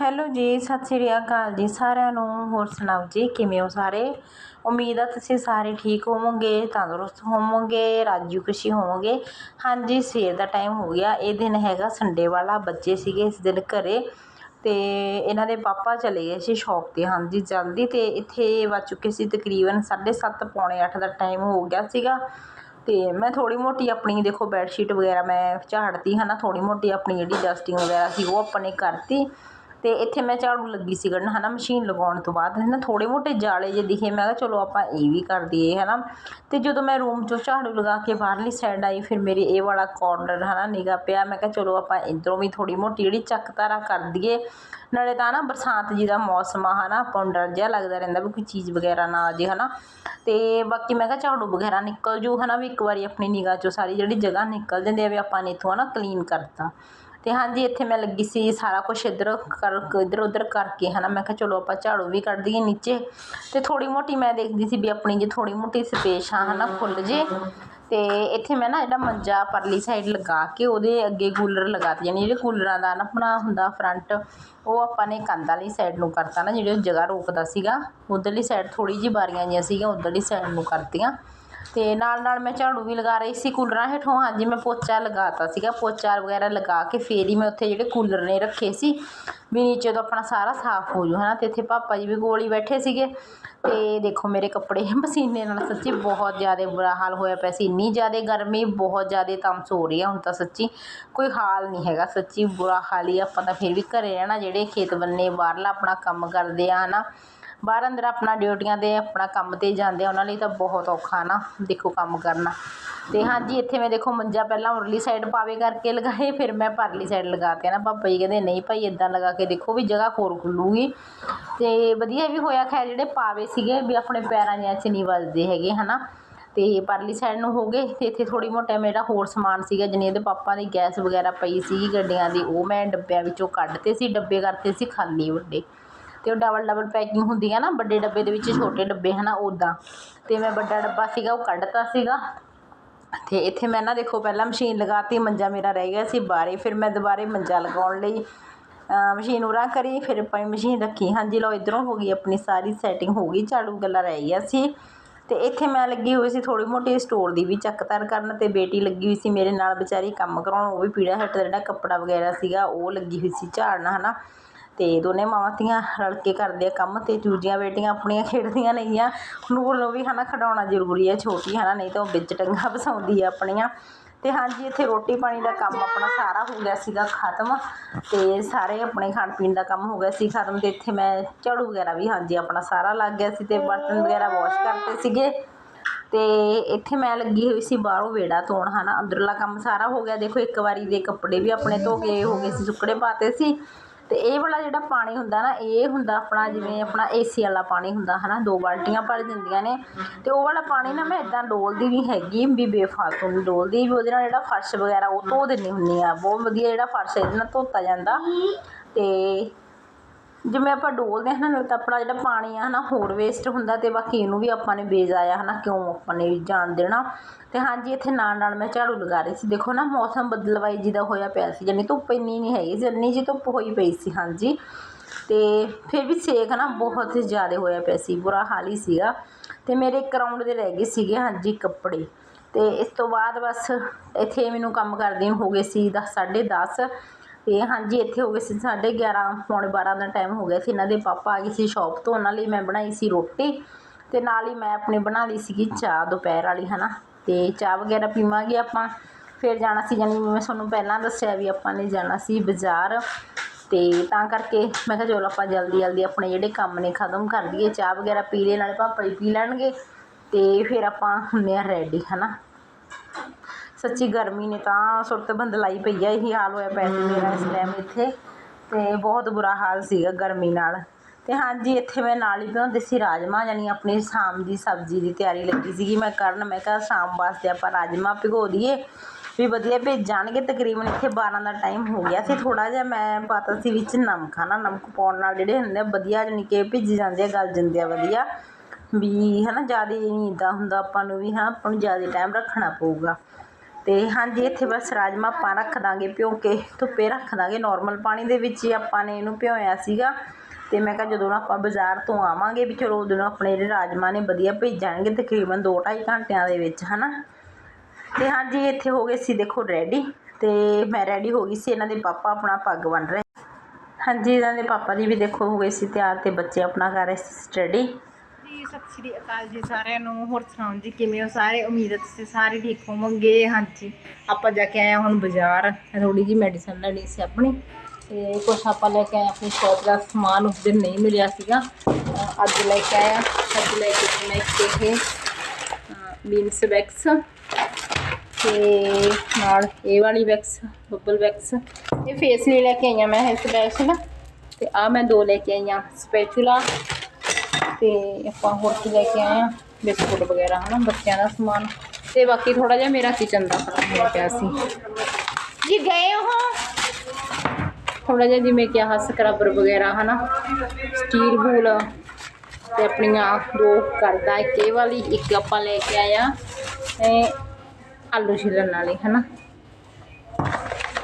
Hello ਜੀ, ਸਤਿ ਸ਼੍ਰੀ ਅਕਾਲ ਜੀ ਸਾਰਿਆਂ ਨੂੰ। ਹੋਰ ਸੁਣਾਓ ਜੀ, ਕਿਵੇਂ ਹੋ ਸਾਰੇ? ਉਮੀਦ ਆ ਤੁਸੀਂ ਸਾਰੇ ਠੀਕ ਹੋਵੋਗੇ, ਤੰਦਰੁਸਤ ਹੋਵੋਗੇ, ਰਾਜੀ ਖੁਸ਼ੀ ਹੋਵੋਗੇ। ਹਾਂਜੀ, ਸਵੇਰ ਦਾ ਟਾਈਮ ਹੋ ਗਿਆ। ਇਹ ਦਿਨ ਹੈਗਾ ਸੰਡੇ ਵਾਲਾ। ਬੱਚੇ ਸੀਗੇ ਇਸ ਦਿਨ ਘਰੇ ਤੇ ਇਹਨਾਂ ਦੇ ਪਾਪਾ ਚਲੇ ਗਏ ਸੀ ਸ਼ੌਪ ਤੇ। ਹਾਂਜੀ, ਜਲਦੀ ਤੇ ਇੱਥੇ ਵੱਜ ਚੁੱਕੇ ਸੀ ਤਕਰੀਬਨ 7:30 ਪੌਣੇ 8 ਦਾ ਟਾਈਮ ਹੋ ਗਿਆ ਸੀਗਾ। ਤੇ ਮੈਂ ਥੋੜੀ ਮੋਟੀ ਆਪਣੀ, ਦੇਖੋ ਬੈੱਡ ਸ਼ੀਟ ਵਗੈਰਾ ਮੈਂ ਝਾੜਤੀ ਹਨਾ ਥੋੜੀ ਮੋਟੀ ਆਪਣੀ ਜਿਹੜੀ ਡਸਟਿੰਗ ਵਗੈਰਾ ਸੀ ਉਹ ਆਪਣੇ ਕਰਤੀ। ਅਤੇ ਇੱਥੇ ਮੈਂ ਝਾੜੂ ਲੱਗੀ ਸੀ ਕੱਢਣ ਨਾ ਮਸ਼ੀਨ ਲਗਾਉਣ ਤੋਂ ਬਾਅਦ ਹੈ ਨਾ ਥੋੜ੍ਹੇ ਮੋਟੇ ਜਾਲੇ ਜੇ ਦਿਖੇ, ਮੈਂ ਕਿਹਾ ਚਲੋ ਆਪਾਂ ਇਹ ਵੀ ਕਰ ਦਈਏ ਨਾ ਅਤੇ ਜਦੋਂ ਮੈਂ ਰੂਮ ਚੋਂ ਝਾੜੂ ਲਗਾ ਕੇ ਬਾਹਰਲੀ ਸਾਈਡ ਆਈ, ਫਿਰ ਮੇਰੀ ਇਹ ਵਾਲਾ ਕੋਰਨਰ ਹੈ ਨਾ ਨਿਗਾ ਪਿਆ। ਮੈਂ ਕਿਹਾ ਚਲੋ ਆਪਾਂ ਇੱਧਰੋਂ ਵੀ ਥੋੜ੍ਹੀ ਮੋਟੀ ਜਿਹੜੀ ਚੱਕ ਤਾਰਾ ਕਰ ਦਈਏ। ਨਾਲੇ ਤਾਂ ਨਾ ਬਰਸਾਤ ਜੀ ਦਾ ਮੌਸਮ ਆ ਹੈ ਨਾ ਆਪਾਂ ਨੂੰ ਡਰ ਜਿਹਾ ਲੱਗਦਾ ਰਹਿੰਦਾ ਵੀ ਕੋਈ ਚੀਜ਼ ਵਗੈਰਾ ਨਾ ਆ ਜੇ ਨਾ ਅਤੇ ਬਾਕੀ ਮੈਂ ਕਿਹਾ ਝਾੜੂ ਵਗੈਰਾ ਨਿਕਲ ਜੂ ਹੈ ਨਾ ਵੀ ਇੱਕ ਵਾਰੀ ਆਪਣੀ ਨਿਗਾਹ ਚੋਂ ਸਾਰੀ ਜਿਹੜੀ ਜਗ੍ਹਾ ਨਿਕਲ ਜਾਂਦੀ ਆ ਵੀ ਆਪਾਂ ਨੇ ਇੱਥੋਂ ਹੈ ਨਾ ਕਲੀਨ ਕਰਤਾ। ਅਤੇ ਹਾਂਜੀ, ਇੱਥੇ ਮੈਂ ਲੱਗੀ ਸੀ ਸਾਰਾ ਕੁਛ ਇੱਧਰ ਕਰ, ਇੱਧਰ ਉੱਧਰ ਕਰਕੇ ਹੈ ਨਾ ਮੈਂ ਕਿਹਾ ਚਲੋ ਆਪਾਂ ਝਾੜੂ ਵੀ ਕੱਢ ਦਈਏ ਨੀਚੇ। ਅਤੇ ਥੋੜ੍ਹੀ ਮੋਟੀ ਮੈਂ ਦੇਖਦੀ ਸੀ ਵੀ ਆਪਣੀ ਜੇ ਥੋੜ੍ਹੀ ਮੋਟੀ ਸਪੇਸ ਆ ਨਾ ਖੁੱਲ੍ਹ ਜੇ। ਅਤੇ ਇੱਥੇ ਮੈਂ ਨਾ ਜਿਹੜਾ ਮੰਜਾ ਪਰਲੀ ਸਾਈਡ ਲਗਾ ਕੇ ਉਹਦੇ ਅੱਗੇ ਕੂਲਰ ਲਗਾਤੇ, ਯਾਨੀ ਜਿਹੜੇ ਕੂਲਰਾਂ ਦਾ ਨਾ ਆਪਣਾ ਹੁੰਦਾ ਫਰੰਟ, ਉਹ ਆਪਾਂ ਨੇ ਕੰਧ ਵਾਲੀ ਸਾਈਡ ਨੂੰ ਕਰਤਾ ਨਾ, ਜਿਹੜੀ ਜਗ੍ਹਾ ਰੋਕਦਾ ਸੀਗਾ। ਉੱਧਰਲੀ ਸਾਈਡ ਥੋੜ੍ਹੀ ਜਿਹੀ ਬਾਰੀਆਂ ਜੀਆਂ ਸੀਗੀਆਂ, ਉੱਧਰਲੀ ਸਾਈਡ ਨੂੰ ਕਰਤੀਆਂ। ਤੇ ਨਾਲ ਨਾਲ ਮੈਂ ਝਾੜੂ ਵੀ ਲਗਾ ਰਹੀ ਸੀ ਕੂਲਰਾਂ ਹੇਠੋਂ। ਹਾਂਜੀ, ਮੈਂ ਪੋਚਾ ਲਗਾਤਾ ਸੀਗਾ, ਪੋਚਾ ਵਗੈਰਾ ਲਗਾ ਕੇ ਫੇਰ ਹੀ ਮੈਂ ਉੱਥੇ ਜਿਹੜੇ ਕੂਲਰ ਨੇ ਰੱਖੇ ਸੀ, ਵੀ ਨੀਚੇ ਤੋਂ ਆਪਣਾ ਸਾਰਾ ਸਾਫ਼ ਹੋ ਜੂ, ਹਨਾ? ਤੇ ਇੱਥੇ ਪਾਪਾ ਜੀ ਵੀ ਕੋਲ ਹੀ ਬੈਠੇ ਸੀਗੇ। ਤੇ ਦੇਖੋ, ਮੇਰੇ ਕੱਪੜੇ ਪਸੀਨੇ ਨਾਲ ਸੱਚੀ ਬਹੁਤ ਜ਼ਿਆਦਾ ਬੁਰਾ ਹਾਲ ਹੋਇਆ ਪਿਆ ਸੀ। ਇੰਨੀ ਜ਼ਿਆਦਾ ਗਰਮੀ, ਬਹੁਤ ਜ਼ਿਆਦਾ ਤਮਸ ਹੋ ਰਹੀ ਆ ਹੁਣ ਤਾਂ ਸੱਚੀ। ਕੋਈ ਹਾਲ ਨਹੀਂ ਹੈਗਾ, ਸੱਚੀ ਬੁਰਾ ਹਾਲ ਹੀ ਆਪਾਂ ਤਾਂ ਫਿਰ ਵੀ ਘਰੇ ਰਹਿਣਾ, ਜਿਹੜੇ ਖੇਤ ਬੰਨੇ ਬਾਹਰਲਾ ਆਪਣਾ ਕੰਮ ਕਰਦੇ ਆ, ਹਨਾ? ਬਾਹਰ ਅੰਦਰ ਆਪਣਾ ਡਿਊਟੀਆਂ 'ਤੇ ਆਪਣਾ ਕੰਮ 'ਤੇ ਜਾਂਦੇ ਆ, ਉਹਨਾਂ ਲਈ ਤਾਂ ਬਹੁਤ ਔਖਾ ਨਾ, ਦੇਖੋ ਕੰਮ ਕਰਨਾ। ਅਤੇ ਹਾਂਜੀ, ਇੱਥੇ ਮੈਂ ਦੇਖੋ ਮੰਜਾ ਪਹਿਲਾਂ ਉਰਲੀ ਸਾਈਡ ਪਾਵੇ ਕਰਕੇ ਲਗਾਏ, ਫਿਰ ਮੈਂ ਪਰਲੀ ਸਾਈਡ ਲਗਾ ਲਗਾਤੇ ਨਾ। ਪਾਪਾ ਜੀ ਕਹਿੰਦੇ, ਨਹੀਂ ਭਾਈ ਇੱਦਾਂ ਲਗਾ ਕੇ ਦੇਖੋ ਵੀ ਜਗ੍ਹਾ ਹੋਰ ਖੁੱਲੂਗੀ। ਅਤੇ ਵਧੀਆ ਵੀ ਹੋਇਆ, ਖੈਰ ਜਿਹੜੇ ਪਾਵੇ ਸੀਗੇ ਵੀ ਆਪਣੇ ਪੈਰਾਂ ਜਿਹਾ 'ਚ ਨਹੀਂ ਵੱਜਦੇ ਹੈਗੇ ਹੈ ਨਾ ਅਤੇ ਪਰਲੀ ਸਾਈਡ ਨੂੰ ਹੋ ਗਏ ਅਤੇ ਇੱਥੇ ਥੋੜ੍ਹੀ ਮੋਟਾ ਮੇਰਾ ਹੋਰ ਸਮਾਨ ਸੀਗਾ ਜਿਵੇਂ ਇਹਦੇ ਪਾਪਾ ਦੀ ਗੈਸ ਵਗੈਰਾ ਪਈ ਸੀਗੀ ਗੱਡੀਆਂ ਦੀ, ਉਹ ਮੈਂ ਡੱਬਿਆਂ ਵਿੱਚੋਂ ਕੱਢਤੇ ਸੀ, ਡੱਬੇ ਕਰਤੇ ਸੀ ਖਾਲੀ ਵੱਡੇ। ਅਤੇ ਉਹ ਡਬਲ ਡਬਲ ਪੈਕਿੰਗ ਹੁੰਦੀ ਹੈ ਨਾ, ਵੱਡੇ ਡੱਬੇ ਦੇ ਵਿੱਚ, ਛੋਟੇ ਡੱਬੇ ਹੈ ਨਾ ਉੱਦਾਂ ਅਤੇ ਮੈਂ ਵੱਡਾ ਡੱਬਾ ਸੀਗਾ, ਉਹ ਕੱਢਤਾ ਸੀਗਾ। ਅਤੇ ਇੱਥੇ ਮੈਂ ਨਾ, ਦੇਖੋ, ਪਹਿਲਾਂ ਮਸ਼ੀਨ ਲਗਾਤੀ, ਮੰਜਾ ਮੇਰਾ ਰਹਿ ਗਿਆ ਸੀ ਬਾਹਰ, ਫਿਰ ਮੈਂ ਦੁਬਾਰੇ ਮੰਜਾ ਲਗਾਉਣ ਲਈ ਮਸ਼ੀਨ ਉਰਾ ਕਰੀ, ਫਿਰ ਆਪਾਂ ਮਸ਼ੀਨ ਰੱਖੀ। ਹਾਂਜੀ, ਲਓ, ਇਧਰੋਂ ਹੋ ਗਈ ਆਪਣੀ ਸਾਰੀ ਸੈਟਿੰਗ ਹੋ ਗਈ, ਝਾੜੂ ਗੱਲਾਂ ਰਹਿ ਗਿਆ ਸੀ। ਤੇ ਇੱਥੇ ਮੈਂ ਲੱਗੀ ਹੋਈ ਸੀ ਥੋੜੀ ਮੋਟੀ ਸਟੋਰ ਦੀ ਵੀ ਚੱਕਤਰ ਕਰਨ ਤੇ ਬੇਟੀ ਲੱਗੀ ਹੋਈ ਸੀ ਮੇਰੇ ਨਾਲ, ਵਿਚਾਰੀ ਕੰਮ ਕਰਾਉਣ, ਉਹ ਵੀ ਪੀੜਾ ਹੱਟ ਦਾ ਜਿਹੜਾ ਕੱਪੜਾ ਵਗੈਰਾ ਸੀਗਾ, ਉਹ ਲੱਗੀ ਹੋਈ ਸੀ ਝਾੜਨਾ, ਹਨਾ। ਅਤੇ ਦੋਨੇ ਮਾਵਾਂ ਧੀਆਂ ਰਲ ਕੇ ਕਰਦੇ ਆ ਕੰਮ ਅਤੇ ਦੂਜੀਆਂ ਬੇਟੀਆਂ ਆਪਣੀਆਂ ਖੇਡਦੀਆਂ ਨੇਗੀਆਂ ਨੂਰ ਨੂੰ ਵੀ ਹੈ ਨਾ ਖਿਡਾਉਣਾ ਜ਼ਰੂਰੀ ਹੈ ਛੋਟੀ ਹੈ ਨਾ ਨਹੀਂ ਤਾਂ ਉਹ ਵਿੱਚ ਟੰਗਾ ਫਸਾਉਂਦੀ ਆ ਆਪਣੀਆਂ। ਅਤੇ ਹਾਂਜੀ, ਇੱਥੇ ਰੋਟੀ ਪਾਣੀ ਦਾ ਕੰਮ ਆਪਣਾ ਸਾਰਾ ਹੋ ਗਿਆ ਸੀਗਾ, ਖਤਮ। ਅਤੇ ਸਾਰੇ ਆਪਣੇ ਖਾਣ ਪੀਣ ਦਾ ਕੰਮ ਹੋ ਗਿਆ ਸੀ, ਖਤਮ। ਅਤੇ ਇੱਥੇ ਮੈਂ ਝਾੜੂ ਵਗੈਰਾ ਵੀ, ਹਾਂਜੀ, ਆਪਣਾ ਸਾਰਾ ਲੱਗ ਗਿਆ ਸੀ ਅਤੇ ਬਰਤਨ ਵਗੈਰਾ ਵਾਸ਼ ਕਰਤੇ ਸੀਗੇ। ਅਤੇ ਇੱਥੇ ਮੈਂ ਲੱਗੀ ਹੋਈ ਸੀ ਬਾਹਰੋਂ ਵੇੜਾ ਧੋਣ ਹੈ ਨਾ ਅੰਦਰਲਾ ਕੰਮ ਸਾਰਾ ਹੋ ਗਿਆ। ਦੇਖੋ, ਇੱਕ ਵਾਰੀ ਦੇ ਕੱਪੜੇ ਵੀ ਆਪਣੇ ਧੋ ਕੇ ਹੋ ਗਏ ਸੀ ਸੁੱਕੜੇ ਪਾਤੇ ਸੀ। ਅਤੇ ਇਹ ਵਾਲਾ ਜਿਹੜਾ ਪਾਣੀ ਹੁੰਦਾ ਨਾ, ਇਹ ਹੁੰਦਾ ਆਪਣਾ ਜਿਵੇਂ ਆਪਣਾ ਏ ਸੀ ਵਾਲਾ ਪਾਣੀ ਹੁੰਦਾ ਹੈ ਨਾ ਦੋ ਬਾਲਟੀਆਂ ਭਰ ਦਿੰਦੀਆਂ ਨੇ। ਅਤੇ ਉਹ ਵਾਲਾ ਪਾਣੀ ਨਾ ਮੈਂ ਇੱਦਾਂ ਡੋਲਦੀ ਵੀ ਹੈਗੀ ਵੀ ਬੇਫਾਲਤੂ ਨਹੀਂ ਡੋਲਦੀ, ਵੀ ਉਹਦੇ ਨਾਲ ਜਿਹੜਾ ਫਰਸ਼ ਵਗੈਰਾ ਉਹ ਧੋ ਦਿੰਦੀ ਹੁੰਦੀ ਹਾਂ ਬਹੁਤ ਵਧੀਆ ਜਿਹੜਾ ਫਰਸ਼ ਇਹਦੇ ਨਾਲ ਧੋਤਾ ਜਾਂਦਾ। ਅਤੇ ਜਿਵੇਂ ਆਪਾਂ ਡੋਲਦੇ ਹਾਂ ਨਾ, ਤਾਂ ਆਪਣਾ ਜਿਹੜਾ ਪਾਣੀ ਆ ਹੈ ਨਾ ਹੋਰ ਵੇਸਟ ਹੁੰਦਾ ਅਤੇ ਬਾਕੀ ਇਹਨੂੰ ਵੀ ਆਪਾਂ ਨੇ ਬੇਜਾਇਆ ਨਾ ਕਿਉਂ ਆਪਾਂ ਨੇ ਜਾਣ ਦੇਣਾ। ਅਤੇ ਹਾਂਜੀ, ਇੱਥੇ ਨਾਲ ਨਾਲ ਮੈਂ ਝਾੜੂ ਲਗਾ ਰਹੀ ਸੀ। ਦੇਖੋ ਨਾ, ਮੌਸਮ ਬਦਲਵਾਈ ਜੀ ਦਾ ਹੋਇਆ ਪਿਆ ਸੀ। ਜਾਨੀ ਧੁੱਪ ਇੰਨੀ ਨਹੀਂ ਹੈਗੀ ਜਿੰਨੀ ਜੀ ਧੁੱਪ ਹੋਈ ਪਈ ਸੀ, ਹਾਂਜੀ। ਅਤੇ ਫਿਰ ਵੀ ਸੇਕ ਨਾ ਬਹੁਤ ਜ਼ਿਆਦਾ ਹੋਇਆ ਪਿਆ ਸੀ, ਬੁਰਾ ਹਾਲ ਹੀ ਸੀਗਾ। ਅਤੇ ਮੇਰੇ ਇੱਕ ਰਾਉਂਡ ਦੇ ਰਹਿ ਗਏ ਸੀਗੇ, ਹਾਂਜੀ, ਕੱਪੜੇ। ਅਤੇ ਇਸ ਤੋਂ ਬਾਅਦ ਬਸ ਇੱਥੇ ਮੈਨੂੰ ਕੰਮ ਕਰਦੇ ਹੋ ਗਏ ਸੀ ਦਸ, ਸਾਢੇ ਦਸ। ਤੇ ਹਾਂਜੀ, ਇੱਥੇ ਹੋ ਗਏ ਸੀ 11:30 ਪੌਣੇ 12 ਦਾ ਟਾਈਮ ਹੋ ਗਿਆ ਸੀ। ਇਹਨਾਂ ਦੇ ਪਾਪਾ ਆ ਗਏ ਸੀ ਸ਼ਾਪ ਤੋਂ, ਉਹਨਾਂ ਲਈ ਮੈਂ ਬਣਾਈ ਸੀ ਰੋਟੀ ਤੇ ਨਾਲ ਹੀ ਮੈਂ ਆਪਣੇ ਬਣਾ ਲਈ ਸੀਗੀ ਚਾਹ ਦੁਪਹਿਰ ਵਾਲੀ, ਹਨਾ? ਤੇ ਚਾਹ ਵਗੈਰਾ ਪੀਵਾਂਗੇ ਆਪਾਂ। ਫਿਰ ਜਾਣਾ ਸੀ ਜਾਨੀ ਮੈਂ ਤੁਹਾਨੂੰ ਪਹਿਲਾਂ ਦੱਸਿਆ ਵੀ ਆਪਾਂ ਨੇ ਜਾਣਾ ਸੀ ਬਾਜ਼ਾਰ। ਤੇ ਤਾਂ ਕਰਕੇ ਮੈਂ ਕਿਹਾ ਚਲੋ ਆਪਾਂ ਜਲਦੀ ਜਲਦੀ ਆਪਣੇ ਜਿਹੜੇ ਕੰਮ ਨੇ ਖਤਮ ਕਰ ਦਈਏ। ਚਾਹ ਵਗੈਰਾ ਪੀ ਲੈ ਨਾਲੇ ਪਾਪਾ ਹੀ ਪੀ ਲੈਣਗੇ। ਤੇ ਫਿਰ ਆਪਾਂ ਹੁੰਨੇ ਆ ਰੈਡੀ ਹਨਾ? ਸੱਚੀ ਗਰਮੀ ਨੇ ਤਾਂ ਸੁਰਤ ਬੰਦਲਾਈ ਪਈ ਆ, ਇਹੀ ਹਾਲ ਹੋਇਆ ਪਿਆ ਸੀ ਮੇਰਾ ਇਸ ਟਾਈਮ ਇੱਥੇ। ਤੇ ਬਹੁਤ ਬੁਰਾ ਹਾਲ ਸੀਗਾ ਗਰਮੀ ਨਾਲ। ਤੇ ਹਾਂਜੀ, ਇੱਥੇ ਮੈਂ ਨਾਲ ਹੀ ਬਣਾਉਂਦੇ ਸੀ ਰਾਜਮਾ, ਯਾਨੀ ਆਪਣੀ ਸ਼ਾਮ ਦੀ ਸਬਜ਼ੀ ਦੀ ਤਿਆਰੀ ਲੱਗੀ ਸੀਗੀ। ਮੈਂ ਕਰਨ, ਮੈਂ ਕਿਹਾ ਸ਼ਾਮ ਵਾਸਤੇ ਆਪਾਂ ਰਾਜਮਾ ਭਿਗੋ ਦਈਏ, ਵੀ ਵਧੀਆ ਭੇਜ ਜਾਣਗੇ ਤਕਰੀਬਨ ਇੱਥੇ 12 ਦਾ ਟਾਈਮ ਹੋ ਗਿਆ ਸੀ। ਥੋੜਾ ਜਿਹਾ ਮੈਂ ਪਾਤਾ ਸੀ ਵਿੱਚ ਨਮਕ, ਹਨਾ? ਨਮਕ ਪਾਉਣ ਨਾਲ ਜਿਹੜੇ ਹੁੰਦੇ ਵਧੀਆ ਜਾਨੀ ਕਿ ਭਿੱਜ ਜਾਂਦੇ ਆ, ਗਲ ਜਾਂਦੇ ਆ ਵਧੀਆ। ਵੀ ਹਨਾ, ਜ਼ਿਆਦਾ ਨਹੀਂ ਇੱਦਾਂ ਹੁੰਦਾ ਆਪਾਂ ਨੂੰ ਵੀ ਹਾਂ ਆਪਾਂ ਨੂੰ ਜ਼ਿਆਦਾ ਟਾਈਮ ਰੱਖਣਾ ਪਊਗਾ। ਅਤੇ ਹਾਂਜੀ, ਇੱਥੇ ਬਸ ਰਾਜਮਾ ਆਪਾਂ ਰੱਖ ਦਾਂਗੇ ਭਿਓ ਕੇ ਧੁੱਪੇ ਰੱਖ ਦਾਂਗੇ। ਨੋਰਮਲ ਪਾਣੀ ਦੇ ਵਿੱਚ ਹੀ ਆਪਾਂ ਨੇ ਇਹਨੂੰ ਭਿਓਇਆ ਸੀਗਾ। ਅਤੇ ਮੈਂ ਕਿਹਾ ਜਦੋਂ ਆਪਾਂ ਬਾਜ਼ਾਰ ਤੋਂ ਆਵਾਂਗੇ ਵੀ ਚਲੋ ਉਦੋਂ ਆਪਣੇ ਜਿਹੜੇ ਰਾਜਮਾ ਨੇ ਵਧੀਆ ਭੇਜ ਜਾਣਗੇ ਤਕਰੀਬਨ ਦੋ ਢਾਈ ਘੰਟਿਆਂ ਦੇ ਵਿੱਚ ਹੈ ਨਾ ਅਤੇ ਹਾਂਜੀ, ਇੱਥੇ ਹੋ ਗਏ ਸੀ ਦੇਖੋ ਰੈਡੀ ਅਤੇ ਮੈਂ ਰੈਡੀ ਹੋ ਗਈ ਸੀ, ਇਹਨਾਂ ਦੇ ਪਾਪਾ ਆਪਣਾ ਪੱਗ ਬੰਨ ਰਹੇ। ਹਾਂਜੀ, ਇਹਨਾਂ ਦੇ ਪਾਪਾ ਜੀ ਵੀ ਦੇਖੋ ਹੋ ਗਏ ਸੀ ਤਿਆਰ ਅਤੇ ਬੱਚੇ ਆਪਣਾ ਕਰ ਰਹੇ ਸੀ ਸਟੱਡੀ ਸਤਿ ਸ਼੍ਰੀ ਅਕਾਲ ਜੀ ਸਾਰਿਆਂ ਨੂੰ। ਹੋਰ ਸੁਣਾਓ ਜੀ, ਕਿਵੇਂ ਹੋ ਸਾਰੇ? ਉਮੀਦ ਹੈ ਤੁਸੀਂ ਸਾਰੇ ਠੀਕ ਹੋਵੋਗੇ। ਹਾਂਜੀ, ਆਪਾਂ ਜਾ ਕੇ ਆਏ ਹਾਂ ਹੁਣ ਬਾਜ਼ਾਰ। ਥੋੜੀ ਜੀ ਮੈਡੀਸਨ ਲੈਣੀ ਸੀ ਆਪਣੀ। ਤੇ ਕੁਛ ਆਪਾਂ ਲੈ ਕੇ ਆਏ ਆਪਣੀ ਸ਼ੌਪ ਦਾ ਸਮਾਨ ਉਸ ਦਿਨ ਨਹੀਂ ਮਿਲਿਆ ਸੀਗਾ। ਅੱਜ ਲੈ ਕੇ ਆਇਆ ਅੱਜ ਲੈ ਕੇ ਮੈਂ ਇੱਕ ਇਹ ਮੀਨਸ ਵੈਕਸ ਤੇ ਨਾਲ ਇਹ ਵਾਲੀ ਵੈਕਸ ਬੱਬਲ ਵੈਕਸ ਇਹ ਫੇਸ ਲਈ ਲੈ ਕੇ ਆਈਆਂ ਮੈਂ ਇਹ ਸਪੈਸ਼ਲ ਤੇ ਆ ਮੈਂ ਦੋ ਲੈ ਕੇ ਆਈਆਂ ਸਪੈਚੂਲਾ ਤੇ ਆਪਾਂ ਹੋਰ ਕੀ ਲੈ ਕੇ ਆਏ ਆ? ਬਿਸਕੁਟ ਵਗੈਰਾ, ਹਨਾ, ਬੱਚਿਆਂ ਦਾ ਸਮਾਨ। ਤੇ ਬਾਕੀ ਥੋੜਾ ਜਿਹਾ ਮੇਰਾ ਕਿਚਨ ਦਾ ਕੰਮ ਹੋਇਆ ਪਿਆ ਸੀ। ਜੀ ਗਏ ਹੋ? ਥੋੜਾ ਜਿਹਾ ਜਿਵੇਂ ਕਿ ਆਹ ਸਕਰਬਰ ਵਗੈਰਾ, ਹਨਾ। ਸਟੀਲ ਬੂਲ ਤੇ ਆਪਣੀਆਂ ਦੋ ਕਰਦਾ ਇੱਕ ਇਹ ਵਾਲੀ, ਇੱਕ ਆਪਾਂ ਲੈ ਕੇ ਆਇਆ ਇਹ ਆਲੂ ਛਿਲਣ ਵਾਲੀ, ਹਨਾ।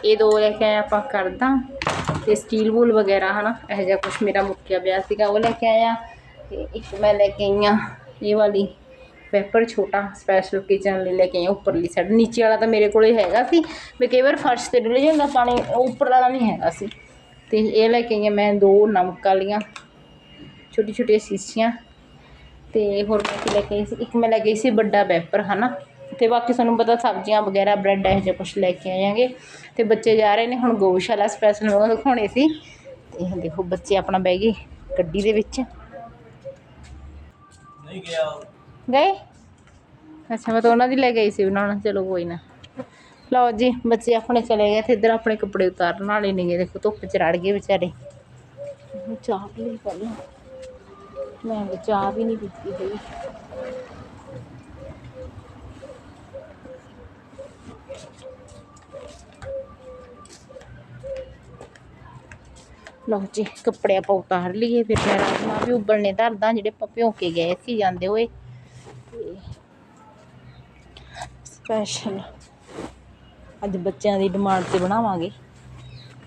ਇਹ ਦੋ ਲੈ ਕੇ ਆਏ ਆਪਾਂ ਕਰਦਾ ਤੇ ਸਟੀਲ ਬੂਲ ਵਗੈਰਾ, ਹਨਾ, ਇਹ ਜਿਹਾ ਕੁਝ ਮੇਰਾ ਮੁੱਕਿਆ ਪਿਆ ਸੀਗਾ, ਉਹ ਲੈ ਕੇ ਆਇਆ ਤੇ ਇੱਕ ਮੈਂ ਲੈ ਕੇ ਆਈ ਹਾਂ ਇਹ ਵਾਲੀ ਪੈਪਰ ਛੋਟਾ ਸਪੈਸ਼ਲ ਕਿਚਨ ਲਈ ਲੈ ਕੇ ਆਈ ਹਾਂ ਉੱਪਰਲੀ ਸਾਈਡ ਨੀਚੇ ਵਾਲਾ ਤਾਂ ਮੇਰੇ ਕੋਲੇ ਹੈਗਾ ਸੀ, ਵੀ ਕਈ ਵਾਰ ਫਰਸ਼ ਤੇ ਡੁੱਲ ਜਾਂਦਾ ਪਾਣੀ ਉੱਪਰ ਵਾਲਾ ਨਹੀਂ ਹੈਗਾ ਸੀ। ਤੇ ਇਹ ਲੈ ਕੇ ਆਈ ਹਾਂ ਮੈਂ ਦੋ ਨਮਕ ਵਾਲੀਆਂ ਛੋਟੀ ਛੋਟੀਆਂ ਸ਼ੀਸ਼ੀਆਂ। ਤੇ ਹੋਰ ਮੈਂ ਲੈ ਕੇ ਆਈ ਸੀ, ਇੱਕ ਮੈਂ ਲੈ ਕੇ ਆਈ ਸੀ ਵੱਡਾ ਵੈਪਰ ਹਨਾ। ਤੇ ਬਾਕੀ ਤੁਹਾਨੂੰ ਪਤਾ ਸਬਜ਼ੀਆਂ ਵਗੈਰਾ ਬ੍ਰੈਡ ਇਹੋ ਜਿਹਾ ਕੁਝ ਲੈ ਕੇ ਆਵਾਂਗੇ ਤੇ ਬੱਚੇ ਜਾ ਰਹੇ ਨੇ ਹੁਣ ਗੋਸ਼ਾਲਾ ਸਪੈਸ਼ਲ ਮੈਂ ਦਿਖਾਉਣੇ ਸੀ। ਤੇ ਦੇਖੋ ਬੱਚੇ ਆਪਣਾ ਬਹਿ ਗਏ ਗੱਡੀ ਦੇ ਵਿੱਚ। ਨਹੀਂ ਗਿਆ ਗਏ? ਅੱਛਾ, ਮੈਂ ਤਾਂ ਉਹਨਾਂ ਦੀ ਲੈ ਗਈ ਸੀ ਬਣਾਉਣਾ। ਚਲੋ ਕੋਈ ਨਾ। ਲਓ ਜੀ, ਬੱਚੇ ਆਪਣੇ ਚਲੇ ਗਏ। ਤੇ ਇੱਧਰ ਆਪਣੇ ਕੱਪੜੇ ਉਤਾਰਨ ਵਾਲੇ ਨੇਗੇ। ਦੇਖੋ, ਧੁੱਪ ਚ ਰੜ ਗਏ ਵਿਚਾਰੇ। ਚਾਹ ਪੀ ਲਈ ਪਹਿਲਾਂ। ਮੈਂ ਚਾਹ ਵੀ ਨਹੀਂ ਪੀਤੀ ਹੋਈ। ਲਓ ਜੀ ਕੱਪੜੇ ਆਪਾਂ ਉਤਾਰ ਲਈਏ ਫਿਰ ਮੈਂ ਰਾਜਮਾ ਵੀ ਉਬਲਣੇ ਧਰਦਾ ਜਿਹੜੇ ਆਪਾਂ ਭਿਉਂ ਕੇ ਗਏ ਸੀ ਜਾਂਦੇ ਹੋਏ। ਸਪੈਸ਼ਲ ਅੱਜ ਬੱਚਿਆਂ ਦੀ ਡਿਮਾਂਡ ਤੇ ਬਣਾਵਾਂਗੇ।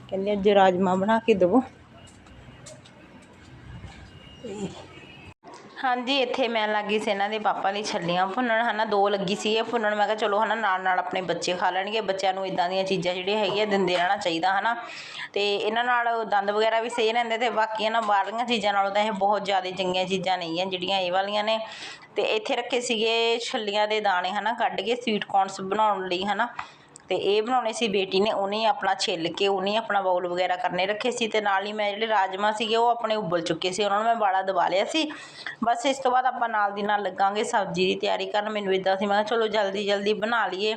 ਕਹਿੰਦੇ ਅੱਜ ਰਾਜਮਾ ਬਣਾ ਕੇ ਦਿਵੋ। ਹਾਂਜੀ, ਇੱਥੇ ਮੈਂ ਲੱਗੀ ਸੀ ਇਹਨਾਂ ਦੇ ਪਾਪਾ ਲਈ ਛੱਲੀਆਂ ਭੁੰਨਣ, ਹਨਾ, ਦੋ ਲੱਗੀ ਸੀ ਇਹ ਭੁੰਨਣ, ਮੈਂ ਕਿਹਾ ਚਲੋ, ਹਨਾ ਨਾਲ ਨਾਲ ਆਪਣੇ ਬੱਚੇ ਖਾ ਲੈਣਗੇ, ਬੱਚਿਆਂ ਨੂੰ ਇਦਾਂ ਦੀਆਂ ਚੀਜ਼ਾਂ ਜਿਹੜੀਆਂ ਹੈਗੀਆਂ, ਦਿੰਦੇ ਰਹਿਣਾ ਚਾਹੀਦਾ, ਹਨਾ। ਤੇ ਇਹਨਾਂ ਨਾਲ ਦੰਦ ਵਗੈਰਾ ਵੀ ਸਹੀ ਰਹਿੰਦੇ ਤੇ ਬਾਕੀ ਇਹਨਾਂ ਬਾਹਰਲੀਆਂ ਚੀਜ਼ਾਂ ਨਾਲੋਂ ਤਾਂ ਇਹ ਬਹੁਤ ਜ਼ਿਆਦਾ ਚੰਗੀਆਂ ਚੀਜ਼ਾਂ ਨਹੀਂ ਹੈ ਜਿਹੜੀਆਂ ਇਹ ਵਾਲੀਆਂ ਨੇ। ਤੇ ਇੱਥੇ ਰੱਖੇ ਸੀਗੇ ਛੱਲੀਆਂ ਦੇ ਦਾਣੇ, ਹਨਾ, ਕੱਢ ਕੇ ਸਵੀਟ ਕੌਰਨਸ ਬਣਾਉਣ ਲਈ, ਹਨਾ। ਤੇ ਇਹ ਬਣਾਉਣੇ ਸੀ ਬੇਟੀ ਨੇ ਉਹਨੇ ਆਪਣਾ ਛਿੱਲ ਕੇ ਉਹਨੇ ਆਪਣਾ ਬਾਉਲ ਵਗੈਰਾ ਕਰਨੇ ਰੱਖੇ ਸੀ ਤੇ ਨਾਲ ਹੀ ਮੈਂ ਜਿਹੜੇ ਰਾਜਮਾ ਸੀਗੇ ਉਹ ਆਪਣੇ ਉਬਲ ਚੁੱਕੇ ਸੀ ਉਹਨਾਂ ਨੂੰ ਮੈਂ ਬਾਲਾ ਦਬਾ ਲਿਆ ਸੀ। ਬਸ ਇਸ ਤੋਂ ਬਾਅਦ ਆਪਾਂ ਨਾਲ ਦੀ ਨਾਲ ਲੱਗਾਂਗੇ ਸਬਜ਼ੀ ਦੀ ਤਿਆਰੀ ਕਰਨ ਮੈਨੂੰ ਇਦਾਂ ਸੀ ਮੈਂ ਕਿਹਾ ਚਲੋ ਜਲਦੀ ਜਲਦੀ ਬਣਾ ਲਈਏ।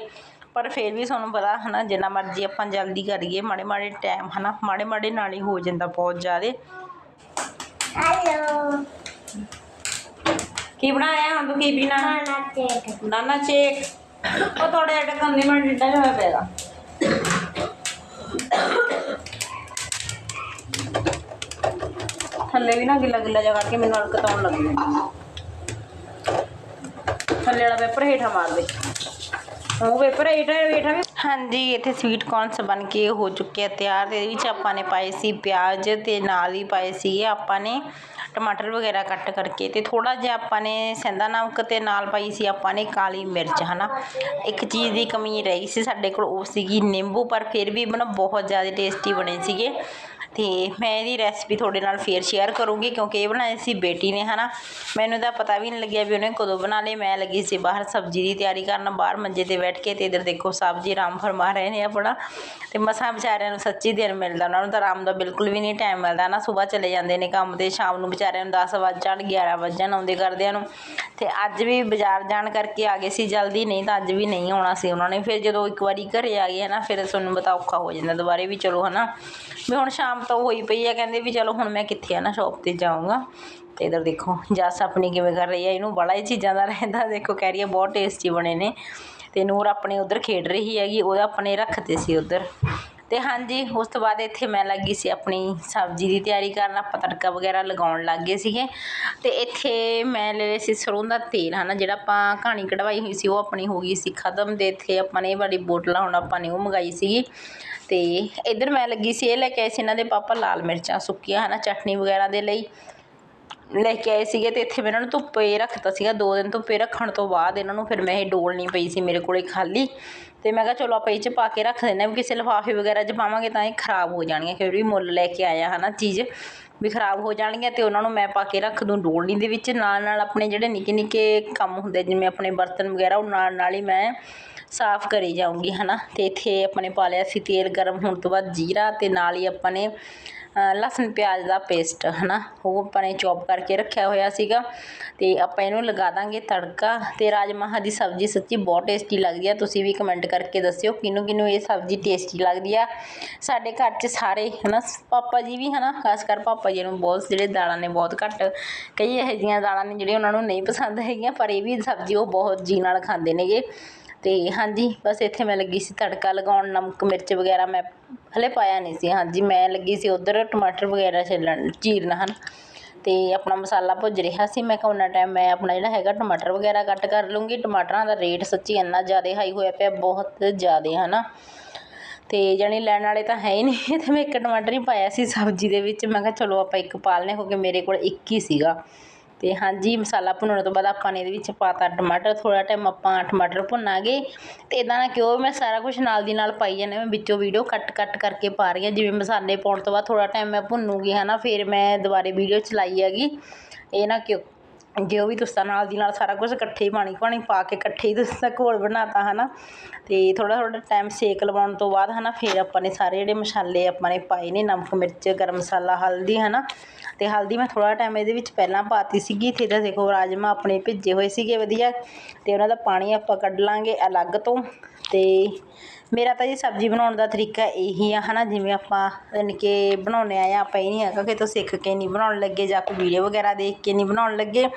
ਪਰ ਫਿਰ ਵੀ ਤੁਹਾਨੂੰ ਪਤਾ ਹਨਾ ਜਿੰਨਾ ਮਰਜ਼ੀ ਆਪਾਂ ਜਲਦੀ ਕਰੀਏ ਮਾੜੇ ਮਾੜੇ ਟਾਈਮ ਹਨਾ ਮਾੜੇ ਮਾੜੇ ਨਾਲ ਹੀ ਹੋ ਜਾਂਦਾ ਬਹੁਤ ਜ਼ਿਆਦੇ। ਹੈਲੋ ਕੀ ਬਣਾਇਆ ਹੁਣ ਤੂੰ? ਕੀ ਪੀਣਾ? ਖਾਣਾ ਚੇਕ ਨਾਨਾ ਚੇਕ ਉਹ ਥੋੜਾ ਜਿਹਾ ਕੰਨੀ ਮੈਂ ਡਿੱਡਾ ਜਿਹਾ ਹੋਇਆ ਥੱਲੇ ਵੀ ਨਾ ਗਿੱਲਾ ਗਿੱਲਾ ਜਿਹਾ ਕਰਕੇ ਮੈਨੂੰ ਅਲਕਤ ਆਉਣ ਲੱਗ ਗਈ ਥੱਲੇ ਵਾਲਾ ਪੇਪਰ ਹੇਠਾਂ ਮਾਰ ਦੇ। ਉਹ ਪੇਪਰ ਹੇਠਾਂ ਹੇਠਾਂ ਵੀ ਹਾਂਜੀ, ਇੱਥੇ ਸਵੀਟ ਕੌਰਨਸ ਬਣ ਕੇ ਹੋ ਚੁੱਕੇ ਆ ਤਿਆਰ। ਇਹਦੇ ਵਿੱਚ ਆਪਾਂ ਨੇ ਪਾਏ ਸੀ ਪਿਆਜ਼ ਤੇ ਨਾਲ ਹੀ ਪਾਏ ਸੀਗੇ ਆਪਾਂ ਨੇ ਟਮਾਟਰ ਵਗੈਰਾ ਕੱਟ ਕਰਕੇ ਅਤੇ ਥੋੜ੍ਹਾ ਜਿਹਾ ਆਪਾਂ ਨੇ ਸੈਂਦਾ ਨਮਕ ਅਤੇ ਨਾਲ ਪਾਈ ਸੀ ਆਪਾਂ ਨੇ ਕਾਲੀ ਮਿਰਚ ਹੈ ਨਾ ਇੱਕ ਚੀਜ਼ ਦੀ ਕਮੀ ਰਹੀ ਸੀ ਸਾਡੇ ਕੋਲ, ਉਹ ਸੀਗੀ ਨਿੰਬੂ, ਪਰ ਫਿਰ ਵੀ ਮਨ ਬਹੁਤ ਜ਼ਿਆਦਾ ਟੇਸਟੀ ਬਣੇ ਸੀਗੇ। ਤੇ ਮੈਂ ਇਹਦੀ ਰੈਸਪੀ ਤੁਹਾਡੇ ਨਾਲ ਫੇਰ ਸ਼ੇਅਰ ਕਰੂੰਗੀ ਕਿਉਂਕਿ ਇਹ ਬਣਾਏ ਸੀ ਬੇਟੀ ਨੇ, ਹਨਾ? ਮੈਨੂੰ ਤਾਂ ਪਤਾ ਵੀ ਨਹੀਂ ਲੱਗਿਆ ਵੀ ਉਹਨੇ ਕਦੋਂ ਬਣਾ ਲਏ। ਮੈਂ ਲੱਗੀ ਸੀ ਬਾਹਰ ਸਬਜ਼ੀ ਦੀ ਤਿਆਰੀ ਕਰਨ, ਬਾਹਰ ਮੰਜੇ ਤੇ ਬੈਠ ਕੇ ਤੇ ਇਧਰ ਦੇਖੋ ਸਬਜ਼ੀ ਆਰਾਮ ਫਰਮਾ ਰਹੇ ਨੇ ਆਪਣਾ। ਤੇ ਮਸਾਂ ਵਿਚਾਰਿਆਂ ਨੂੰ ਸੱਚੀ ਦਿਨ ਮਿਲਦਾ, ਉਹਨਾਂ ਨੂੰ ਤਾਂ ਆਰਾਮ ਦਾ ਬਿਲਕੁਲ ਵੀ ਨਹੀਂ ਟਾਈਮ ਮਿਲਦਾ ਨਾ ਸਵੇਰ ਚਲੇ ਜਾਂਦੇ ਨੇ ਕੰਮ ਤੇ, ਸ਼ਾਮ ਨੂੰ ਵਿਚਾਰਿਆਂ ਨੂੰ 10 ਵੱਜ ਜਾਣ 11 ਵੱਜ ਜਾਣ ਆਉਂਦੇ ਕਰਦਿਆਂ ਨੂੰ। ਤੇ ਅੱਜ ਵੀ ਬਾਜ਼ਾਰ ਜਾਣ ਕਰਕੇ ਆ ਗਏ ਸੀ, ਜਲਦੀ ਨਹੀਂ ਤਾਂ ਅੱਜ ਵੀ ਨਹੀਂ ਆਉਣਾ ਸੀ ਉਹਨਾਂ ਨੇ। ਫਿਰ ਜਦੋਂ ਇੱਕ ਵਾਰੀ ਘਰੇ ਆ ਗਏ ਹੈ ਨਾ ਫਿਰ ਤੁਹਾਨੂੰ ਪਤਾ ਔਖਾ ਹੋ ਜਾਂਦਾ ਦੁਬਾਰੇ ਵੀ ਚਲੋ ਹੈ ਨਾ ਵੀ ਹੁਣ ਸ਼ਾਮ ਤੋਂ ਹੋਈ ਪਈ ਆ, ਕਹਿੰਦੇ ਵੀ ਚਲੋ ਹੁਣ ਮੈਂ ਕਿੱਥੇ ਆ ਨਾ ਸ਼ੌਪ ਤੇ ਜਾਊਂਗਾ। ਤੇ ਇਧਰ ਦੇਖੋ, ਜੱਸ ਆਪਣੀ ਕਿਵੇਂ ਕਰ ਰਹੀ ਹੈ ਇਹਨੂੰ ਬੜਾ ਹੀ ਚੀਜ਼ਾਂ ਦਾ ਰਹਿੰਦਾ, ਦੇਖੋ ਕਹਿ ਰਹੀ ਹੈ ਬਹੁਤ ਟੇਸਟੀ ਬਣੇ ਨੇ। ਤੇ ਨੂਰ ਆਪਣੇ ਉਧਰ ਖੇਡ ਰਹੀ ਹੈਗੀ ਉਹਦਾ ਆਪਣੇ ਰੱਖਤੇ ਸੀ ਉਧਰ। ਅਤੇ ਹਾਂਜੀ, ਉਸ ਤੋਂ ਬਾਅਦ ਇੱਥੇ ਮੈਂ ਲੱਗੀ ਸੀ ਆਪਣੀ ਸਬਜ਼ੀ ਦੀ ਤਿਆਰੀ ਕਰਨ। ਆਪਾਂ ਤੜਕਾ ਵਗੈਰਾ ਲਗਾਉਣ ਲੱਗ ਗਏ ਸੀਗੇ। ਅਤੇ ਇੱਥੇ ਮੈਂ ਲੈ ਲਿਆ ਸੀ ਸਰੋਂ ਦਾ ਤੇਲ ਹੈ ਨਾ ਜਿਹੜਾ ਆਪਾਂ ਕਹਾਣੀ ਕਢਵਾਈ ਹੋਈ ਸੀ, ਉਹ ਆਪਣੀ ਹੋ ਗਈ ਸੀ ਖਤਮ। ਦੇ ਇੱਥੇ ਆਪਾਂ ਨੇ ਇਹ ਵਾਲੀ ਬੋਟਲਾਂ ਹੁਣ ਆਪਾਂ ਨੇ ਉਹ ਮੰਗਾਈ ਸੀਗੀ। ਅਤੇ ਇੱਧਰ ਮੈਂ ਲੱਗੀ ਸੀ, ਇਹ ਲੈ ਕੇ ਆਏ ਸੀ ਇਹਨਾਂ ਦੇ ਪਾਪਾ ਲਾਲ ਮਿਰਚਾਂ ਸੁੱਕੀਆਂ ਹੈ ਨਾ ਚਟਨੀ ਵਗੈਰਾ ਦੇ ਲਈ। ਲੈ ਕੇ ਆਏ ਸੀਗੇ ਤੇ ਇੱਥੇ ਮੈਂ ਇਹਨਾਂ ਨੂੰ ਧੁੱਪੇ ਰੱਖਤਾ ਸੀਗਾ। ਦੋ ਦਿਨ ਧੁੱਪੇ ਰੱਖਣ ਤੋਂ ਬਾਅਦ ਇਹਨਾਂ ਨੂੰ ਫਿਰ ਮੈਂ ਇਹ ਡੋਲਣੀ ਪਈ ਸੀ ਮੇਰੇ ਕੋਲੇ ਖਾਲੀ। ਤੇ ਮੈਂ ਕਿਹਾ ਚਲੋ ਆਪਾਂ ਇਹ 'ਚ ਪਾ ਕੇ ਰੱਖ ਦਿੰਦੇ ਹਾਂ ਵੀ ਕਿਸੇ ਲਿਫਾਫੇ ਵਗੈਰਾ 'ਚ ਪਾਵਾਂਗੇ ਤਾਂ ਇਹ ਖਰਾਬ ਹੋ ਜਾਣਗੀਆਂ ਫਿਰ ਵੀ ਮੁੱਲ ਲੈ ਕੇ ਆਇਆ ਹਨਾ ਚੀਜ਼, ਵੀ ਖਰਾਬ ਹੋ ਜਾਣਗੀਆਂ ਤੇ ਉਹਨਾਂ ਨੂੰ ਮੈਂ ਪਾ ਕੇ ਰੱਖ ਦੂੰ ਡੋਲਣੀ ਦੇ ਵਿੱਚ। ਨਾਲ ਨਾਲ ਆਪਣੇ ਜਿਹੜੇ ਨਿੱਕੇ ਨਿੱਕੇ ਕੰਮ ਹੁੰਦੇ, ਜਿਵੇਂ ਆਪਣੇ ਬਰਤਨ ਵਗੈਰਾ, ਉਹ ਨਾਲ ਨਾਲ ਹੀ ਮੈਂ ਸਾਫ਼ ਕਰੀ ਜਾਊਂਗੀ ਹਨਾ। ਤੇ ਇੱਥੇ ਆਪਣੇ ਪਾ ਲਿਆ ਸੀ ਤੇਲ ਗਰਮ ਹੋਣ ਤੋਂ ਬਾਅਦ ਜੀਰਾ ਤੇ ਨਾਲ ਹੀ ਆਪਾਂ ਨੇ ਲਸਣ ਪਿਆਜ਼ ਦਾ ਪੇਸਟ ਹਨਾ? ਉਹ ਆਪਾਂ ਨੇ ਚੌਪ ਕਰਕੇ ਰੱਖਿਆ ਹੋਇਆ ਸੀਗਾ ਤੇ ਆਪਾਂ ਇਹਨੂੰ ਲਗਾ ਦਾਂਗੇ ਤੜਕਾ ਤੇ ਰਾਜਮਾਹਾਂ ਦੀ ਸਬਜ਼ੀ ਸੱਚੀ ਬਹੁਤ ਟੇਸਟੀ ਲੱਗਦੀ ਆ। ਤੁਸੀਂ ਵੀ ਕਮੈਂਟ ਕਰਕੇ ਦੱਸਿਓ ਕਿਹਨੂੰ ਕਿਹਨੂੰ ਇਹ ਸਬਜ਼ੀ ਟੇਸਟੀ ਲੱਗਦੀ ਆ। ਸਾਡੇ ਘਰ 'ਚ ਸਾਰੇ, ਹਨਾ? ਪਾਪਾ ਜੀ ਵੀ, ਹਨਾ? ਖਾਸ ਕਰ ਪਾਪਾ ਜੀ ਨੂੰ ਬਹੁਤ, ਜਿਹੜੇ ਦਾਲਾਂ ਨੇ ਬਹੁਤ ਘੱਟ, ਕਈ ਇਹੋ ਜਿਹੀਆਂ ਦਾਲਾਂ ਨੇ ਜਿਹੜੀਆਂ ਉਹਨਾਂ ਨੂੰ ਨਹੀਂ ਪਸੰਦ ਹੈਗੀਆਂ, ਪਰ ਇਹ ਵੀ ਸਬਜ਼ੀ ਉਹ ਬਹੁਤ ਜੀ ਨਾਲ ਖਾਂਦੇ ਨੇਗੇ। ਤੇ ਹਾਂਜੀ, ਬਸ ਇੱਥੇ ਮੈਂ ਲੱਗੀ ਸੀ ਤੜਕਾ ਲਗਾਉਣ, ਨਮਕ, ਮਿਰਚ ਵਗੈਰਾ ਮੈਂ ਹਲੇ ਪਾਇਆ ਨਹੀਂ ਸੀ। ਹਾਂਜੀ, ਮੈਂ ਲੱਗੀ ਸੀ ਉਧਰ ਟਮਾਟਰ ਵਗੈਰਾ ਛਿੱਲਣ, ਚੀਰਨ ਹਨ। ਤੇ ਆਪਣਾ ਮਸਾਲਾ ਭੁੱਜ ਰਿਹਾ ਸੀ। ਮੈਂ ਕਿਹਾ ਉਹਨਾਂ ਟਾਈਮ ਮੈਂ ਆਪਣਾ ਜਿਹੜਾ ਹੈਗਾ ਟਮਾਟਰ ਵਗੈਰਾ ਕੱਟ ਕਰ ਲੂੰਗੀ। ਟਮਾਟਰਾਂ ਦਾ ਰੇਟ ਸੱਚੀ ਇੰਨਾ ਜ਼ਿਆਦਾ ਹਾਈ ਹੋਇਆ ਪਿਆ, ਬਹੁਤ ਜ਼ਿਆਦਾ ਹਨਾ। ਤੇ ਜਾਣੀ ਲੈਣ ਵਾਲੇ ਤਾਂ ਹੈ ਹੀ ਨਹੀਂ। ਤੇ ਮੈਂ ਇੱਕ ਟਮਾਟਰ ਹੀ ਪਾਇਆ ਸੀ ਸਬਜ਼ੀ ਦੇ ਵਿੱਚ। ਮੈਂ ਕਿਹਾ ਚਲੋ ਆਪਾਂ ਇੱਕ ਪਾ ਪਾਲਨੇ ਕਿਉਂਕਿ ਮੇਰੇ ਕੋਲ ਇੱਕ ਹੀ ਸੀਗਾ। ਤੇ ਹਾਂਜੀ, ਮਸਾਲਾ ਭੁੰਨਣ ਤੋਂ ਬਾਅਦ ਆਪਾਂ ਨੇ ਇਹਦੇ ਵਿੱਚ ਪਾਤਾ ਟਮਾਟਰ ਥੋੜਾ ਟਾਈਮ ਆਪਾਂ ਟਮਾਟਰ ਭੁੰਨਾਂਗੇ ਤੇ ਇਦਾਂ ਨਾ ਕਿਉਂ ਮੈਂ ਸਾਰਾ ਕੁਝ ਨਾਲ ਦੀ ਨਾਲ ਪਾਈ ਜਾਂਦੇ ਮੈਂ ਵਿੱਚੋਂ ਵੀਡੀਓ ਕੱਟ ਕੱਟ ਕਰਕੇ ਪਾ ਰਹੀ ਹਾਂ, ਜਿਵੇਂ ਮਸਾਲੇ ਪਾਉਣ ਤੋਂ ਬਾਅਦ ਥੋੜਾ ਟਾਈਮ ਮੈਂ ਭੁੰਨੂਗੀ, ਹਨਾ, ਫਿਰ ਮੈਂ ਦੁਬਾਰੇ ਵੀਡੀਓ ਚਲਾਈ ਹੈਗੀ। ਇਹ ਨਾ ਕਿਉਂ, ਜੋ ਵੀ ਤੁਸੀਂ ਤਾਂ ਨਾਲ ਦੀ ਨਾਲ ਸਾਰਾ ਕੁਝ ਇਕੱਠੇ ਹੀ ਪਾਣੀ ਪਾਣੀ ਪਾ ਕੇ ਇਕੱਠੇ ਹੀ ਤੁਸੀਂ ਤਾਂ ਘੋਲ ਬਣਾਤਾ ਹਨਾ, ਤੇ ਥੋੜਾ ਥੋੜਾ ਟਾਈਮ ਸੇਕ ਲਵਾਉਣ ਤੋਂ ਬਾਅਦ, ਹਨਾ, ਫਿਰ ਆਪਾਂ ਨੇ ਸਾਰੇ ਜਿਹੜੇ ਮਸਾਲੇ ਆਪਾਂ ਨੇ ਪਾਏ ਨੇ, ਨਮਕ, ਮਿਰਚ, ਗਰਮ ਮਸਾਲਾ, ਹਲਦੀ, ਹਨਾ ਤੇ ਹਲਦੀ ਮੈਂ ਥੋੜਾ ਟਾਈਮ ਇਹਦੇ ਵਿੱਚ ਪਹਿਲਾਂ ਪਾਤੀ ਸੀਗੀ, ਤੇ ਇਹਦਾ ਦੇਖੋ ਰਾਜਮਾ ਆਪਣੇ ਭਿੱਜੇ ਹੋਏ ਸੀਗੇ, ਵਧੀਆ। ਤੇ ਉਹਨਾਂ ਦਾ ਪਾਣੀ ਆਪਾਂ ਕੱਢ ਲਾਂਗੇ ਅਲੱਗ ਤੋਂ, ਤੇ ਮੇਰਾ ਤਾਂ ਜੀ ਸਬਜ਼ੀ ਬਣਾਉਣ ਦਾ ਤਰੀਕਾ ਇਹੀ ਆ, ਹਨਾ, ਜਿਵੇਂ ਆਪਾਂ ਯਾਨੀ ਕਿ ਬਣਾਉਂਦੇ ਆਏ ਆ ਆਪਾਂ ਇਹ ਨਹੀਂ ਹੈਗਾ ਕਿ ਤੋਂ ਸਿੱਖ ਕੇ ਨਹੀਂ ਬਣਾਉਣ ਲੱਗੇ ਜਾਂ ਕੋਈ ਵੀਡੀਓ ਵਗੈਰਾ ਦੇਖ ਕੇ ਨਹੀਂ ਬਣਾਉਣ ਲੱਗੇ।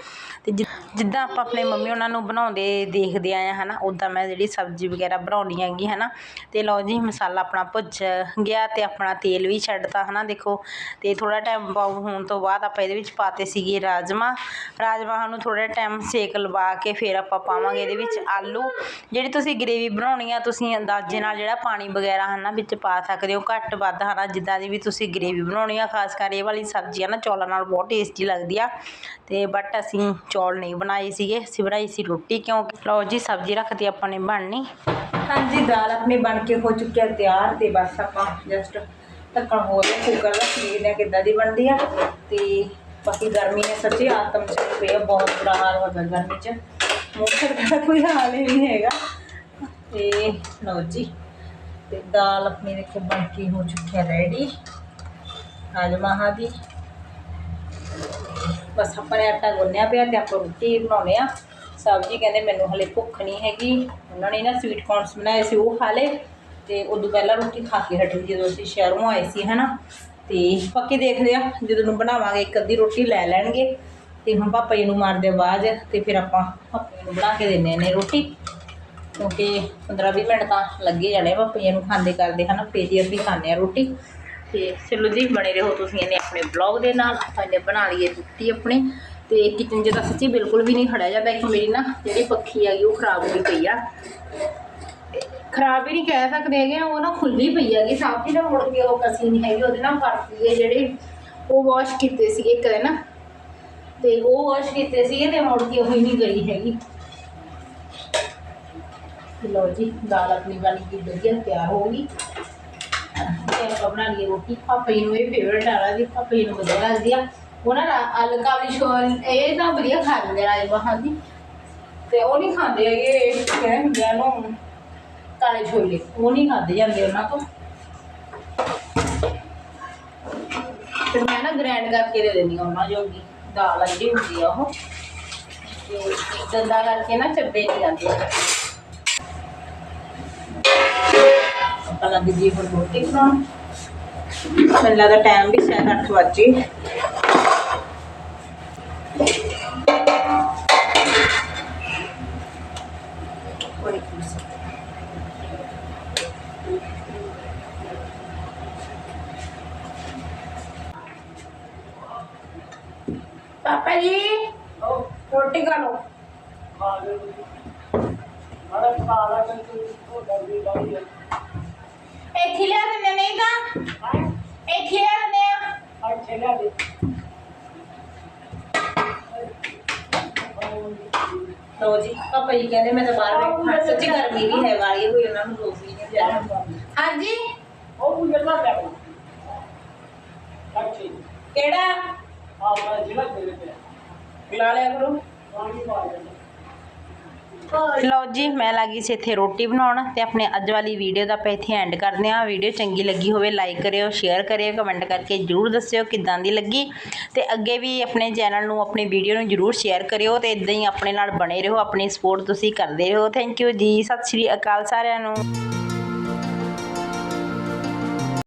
ਤੇ ਜਿ- ਜਿੱਦਾਂ ਆਪਾਂ ਆਪਣੇ ਮੰਮੀ ਉਹਨਾਂ ਨੂੰ ਬਣਾਉਂਦੇ ਦੇਖਦੇ ਆਏ ਆ, ਹਨਾ ਉਦਾਂ ਮੈਂ ਜਿਹੜੀ ਸਬਜ਼ੀ ਵਗੈਰਾ ਬਣਾਉਣੀ ਹੈਗੀ, ਹਨਾ, ਤੇ ਲਓ ਜੀ, ਮਸਾਲਾ ਆਪਣਾ ਭੁੱਜ ਗਿਆ ਤੇ ਆਪਣਾ ਤੇਲ ਵੀ ਛੱਡਤਾ, ਹਨਾ, ਦੇਖੋ, ਤੇ ਥੋੜਾ ਟਾਈਮ ਬਾਉ ਹੋਣ ਤੋਂ ਬਾਅਦ ਆਪਾਂ ਇਹਦੇ ਵਿੱਚ ਪਾਤੇ ਸੀਗੇ ਰਾਜਮਾ ਰਾਜਮਾਹਾਂ ਨੂੰ ਥੋੜਾ ਟਾਈਮ ਸੇਕ ਲਵਾ ਕੇ ਫਿਰ ਆਪਾਂ ਪਾਵਾਂਗੇ ਇਹਦੇ ਵਿੱਚ ਆਲੂ। ਜਿਹੜੀ ਤੁਸੀਂ ਗ੍ਰੇਵੀ ਬਣਾਉਣੀ ਆ, ਤੁਸੀਂ ਅੰਦਾਜ਼ੇ ਨਾਲ ਜਿਹੜਾ ਪਾਣੀ ਵਗੈਰਾ ਹੈ ਨਾ ਵਿੱਚ ਪਾ ਸਕਦੇ ਹੋ, ਘੱਟ ਵੱਧ ਹੈ ਨਾ ਜਿੱਦਾਂ ਦੀ ਵੀ ਤੁਸੀਂ ਗ੍ਰੇਵੀ ਬਣਾਉਣੀ ਆ, ਖਾਸ ਕਰ ਇਹ ਵਾਲੀ ਸਬਜ਼ੀ ਆ ਨਾ, ਚੌਲਾਂ ਨਾਲ ਬਹੁਤ ਟੇਸਟੀ ਲੱਗਦੀ ਆ। ਅਤੇ ਬਟ ਅਸੀਂ ਚੌਲ ਨਹੀਂ ਬਣਾਏ ਸੀਗੇ ਅਸੀਂ ਬਣਾਈ ਸੀ ਰੋਟੀ ਕਿਉਂਕਿ ਲਓ ਜੀ, ਸਬਜ਼ੀ ਰੱਖਤੀ ਆਪਾਂ ਨੇ ਬਣਨੀ। ਹਾਂਜੀ, ਦਾਲ ਆਪਣੀ ਬਣ ਕੇ ਹੋ ਚੁੱਕੀ ਆ ਤਿਆਰ ਅਤੇ ਬਸ ਆਪਾਂ ਜਸਟ ਢੱਕਣ ਹੋ ਰਿਹਾ ਕੁੱਕਰ ਦਾ ਦੇਖਦੇ ਆ ਕਿੱਦਾਂ ਦੀ ਬਣਦੀ ਆ। ਤੇ ਬਾਕੀ ਗਰਮੀ ਨੇ ਸੱਚੀ ਆਤਮ ਚ ਪਿਆ ਬਹੁਤ ਬੁਰਾ ਹਾਲ ਹੋ ਗਿਆ ਗਰਮੀ ਚ। ਮੌਸਮ ਦਾ ਕੋਈ ਹਾਲ ਹੀ ਨਹੀਂ ਹੈਗਾ। ਤੇ ਲਓ ਜੀ, ਤੇ ਦਾਲ ਆਪਣੀ ਦੇਖੋ ਬਣ ਕੇ ਹੋ ਚੁੱਕੀ ਹੈ ਰੈਡੀ ਰਾਜਮਾਹਾਂ ਦੀ। ਬਸ ਆਪਾਂ ਨੇ ਆਟਾ ਗੁੰਨਿਆ ਪਿਆ ਤੇ ਆਪਾਂ ਰੋਟੀ ਬਣਾਉਣੇ ਆ। ਸਬਜ਼ੀ ਕਹਿੰਦੇ ਮੈਨੂੰ ਹਲੇ ਭੁੱਖ ਨਹੀਂ ਹੈਗੀ, ਉਹਨਾਂ ਨੇ ਨਾ ਸਵੀਟ ਕੌਰਨਸ ਬਣਾਏ ਸੀ ਉਹ ਖਾ ਲਏ। ਤੇ ਉਦੋਂ ਪਹਿਲਾਂ ਰੋਟੀ ਖਾ ਕੇ ਹਟੀ ਜਦੋਂ ਅਸੀਂ ਸ਼ਹਿਰੋਂ ਆਏ ਸੀ, ਹਨਾ। ਤੇ ਪੱਕੀ ਦੇਖਦੇ ਆ, ਜਦੋਂ ਨੂੰ ਬਣਾਵਾਂਗੇ, ਇੱਕ ਅੱਧੀ ਰੋਟੀ ਲੈ ਲੈਣਗੇ। ਤੇ ਹੁਣ ਪਾਪਾ ਜੀ ਨੂੰ ਮਾਰਦੇ ਆਵਾਜ਼, ਤੇ ਫਿਰ ਆਪਾਂ ਪਾਪਾ ਨੂੰ ਬਣਾ ਕੇ ਦਿੰਦੇ ਨੇ ਰੋਟੀ। ਕਿਉਂਕਿ 15-20 ਮਿੰਟ ਤਾਂ ਲੱਗੇ ਜਾਣੇ ਆ ਪਾਪਾ ਜੀ ਨੂੰ ਖਾਂਦੇ ਕਰਦੇ, ਹਨਾ? ਫੇਰ ਹੀ ਅਸੀਂ ਖਾਂਦੇ ਆ ਰੋਟੀ। ਤੇ ਚਲੋ ਜੀ, ਬਣੇ ਰਹੋ ਤੁਸੀਂ ਇਹਨੇ ਆਪਣੇ ਬਲੌਗ ਦੇ ਨਾਲ। ਆਪਾਂ ਇਹਨੇ ਬਣਾ ਲਈਏ ਰੋਟੀ ਆਪਣੇ। ਤੇ ਕਿਚਨ 'ਚ ਤਾਂ ਸੱਚੀ ਬਿਲਕੁਲ ਵੀ ਨਹੀਂ ਖੜਿਆ ਜਾਂਦਾ ਇੱਕ ਮੇਰੀ ਨਾ ਜਿਹੜੀ ਪੱਖੀ ਹੈਗੀ ਉਹ ਖਰਾਬ ਹੋਈ ਪਈ ਆ। ਖਰਾਬ ਹੀ ਨਹੀਂ ਕਹਿ ਸਕਦੇ ਹੈਗੇ, ਉਹ ਨਾ ਖੁੱਲੀ ਪਈ ਹੈਗੀ। ਸਾਫ਼ ਹੀ ਨਾ ਮੁੜ ਕੇ ਉਹ ਕਸੀ ਨਹੀਂ ਹੈਗੀ, ਉਹਦੇ ਨਾਲ ਪਰਤੀ ਹੈ ਜਿਹੜੇ ਉਹ ਵਾਸ਼ ਕੀਤੇ ਸੀਗੇ ਇੱਕ ਦਿਨ। ਤੇ ਉਹ ਵਾਸ਼ ਕੀਤੇ ਸੀਗੇ ਤੇ ਮੁੜ ਕੇ ਉਹ ਹੀ ਨਹੀਂ ਗਈ ਹੈਗੀ। ਲੋ ਜੀ, ਦਾਲ ਆਪਣੀ ਬਣ ਕੇ ਵਧੀਆ ਤਿਆਰ ਹੋ ਗਈ। ਤੇ ਆਪਾਂ ਬਣਾ ਲਈਏ ਰੋਟੀ। ਪਾਪੇ ਨੂੰ ਇਹ ਫੇਵਰਟ ਆ ਰਹੀ ਪਾਪੇ ਨੂੰ ਵਧੀਆ ਲੱਗਦੀ ਆ। ਉਹ ਨਾ ਅਲ ਕਾਲੀ ਛੋਲ ਇਹ ਤਾਂ ਵਧੀਆ ਖਾ ਲੈਂਦੇ ਰਾਜ ਬਾਹਾਂ ਦੀ ਤੇ ਉਹ ਨਹੀਂ ਖਾਂਦੇ ਹੈਗੇ ਕਿਹੜੇ ਹੁੰਦੇ ਆ ਨੂੰ ਕਾਲੇ ਛੋਲੇ, ਉਹ ਨਹੀਂ ਖਾਂਦੇ ਜਾਂਦੇ ਉਹਨਾਂ ਤੋਂ। ਫਿਰ ਮੈਂ ਨਾ ਗ੍ਰੈਂਡ ਕਰਕੇ ਦੇ ਦਿੰਦੀ ਹਾਂ ਉਹਨਾਂ ਜੋਗੀ। ਦਾਲ ਆ ਹੁੰਦੀ ਆ ਉਹ। ਤੇ ਦੰਦਾ ਕਰਕੇ ਨਾ ਚੱਬੇ ਨਹੀਂ ਜਾਂਦੇ। ਆਪਾਂ ਲੱਗ ਜੀ ਰੋਟੀ ਬਣਾਉਣ। ਮੈਨੂੰ ਲੱਗਦਾ ਟਾਈਮ ਵੀ ਸ਼ਾਇਦ 8 ਵਜੇ ਪਾਪਾ ਜੀ ਰੋਟੀ ਖਾ ਲਓ। ਖਾ ਲਓ ਬਾਈ। ਇੱਥੇ ਲਿਆ ਦਿੰਦੇ ਨਹੀਂ ਤਾਂ? ਇੱਥੇ ਲਿਆ ਦਿੰਦੇ ਆ ਲੋ ਜੀ ਪਾਪਾ ਜੀ ਕਹਿੰਦੇ ਮੈਂ ਤਾਂ ਬਾਹਰ ਬੈਠਾ ਸੱਚੀ ਗਰਮੀ ਵੀ ਹੈ ਵਾਲੀ ਹੋਈ ਉਹਨਾਂ ਨੂੰ ਰੋਕ ਵੀ ਨਹੀਂ ਜਾ ਹਾਂਜੀ। ਕਿਹੜਾ? ਲਾ ਲਿਆ ਕਰੋ। ਲਓ ਜੀ, ਮੈਂ ਲੱਗੀ ਸੀ ਇੱਥੇ ਰੋਟੀ ਬਣਾਉਣ ਤੇ ਆਪਣੇ ਅੱਜ ਵਾਲੀ ਵੀਡੀਓ ਦਾ ਆਪਾਂ ਇੱਥੇ ਐਂਡ ਕਰਦੇ ਹਾਂ। ਵੀਡੀਓ ਚੰਗੀ ਲੱਗੀ ਹੋਵੇ ਲਾਈਕ ਕਰਿਓ ਸ਼ੇਅਰ ਕਰਿਓ ਕਮੈਂਟ ਕਰਕੇ ਜਰੂਰ ਦੱਸਿਓ ਕਿੱਦਾਂ ਦੀ ਲੱਗੀ। ਤੇ ਅੱਗੇ ਵੀ ਆਪਣੇ ਚੈਨਲ ਨੂੰ, ਆਪਣੀ ਵੀਡੀਓ ਨੂੰ ਜਰੂਰ ਸ਼ੇਅਰ ਕਰਿਓ ਤੇ ਇਦਾਂ ਹੀ ਆਪਣੇ ਨਾਲ ਬਣੇ ਰਹੋ, ਆਪਣੀ ਸਪੋਰਟ ਤੁਸੀਂ ਕਰਦੇ ਰਹੋ। ਥੈਂਕ ਯੂ ਜੀ, ਸਤਿ ਸ਼੍ਰੀ ਅਕਾਲ ਸਾਰਿਆਂ ਨੂੰ।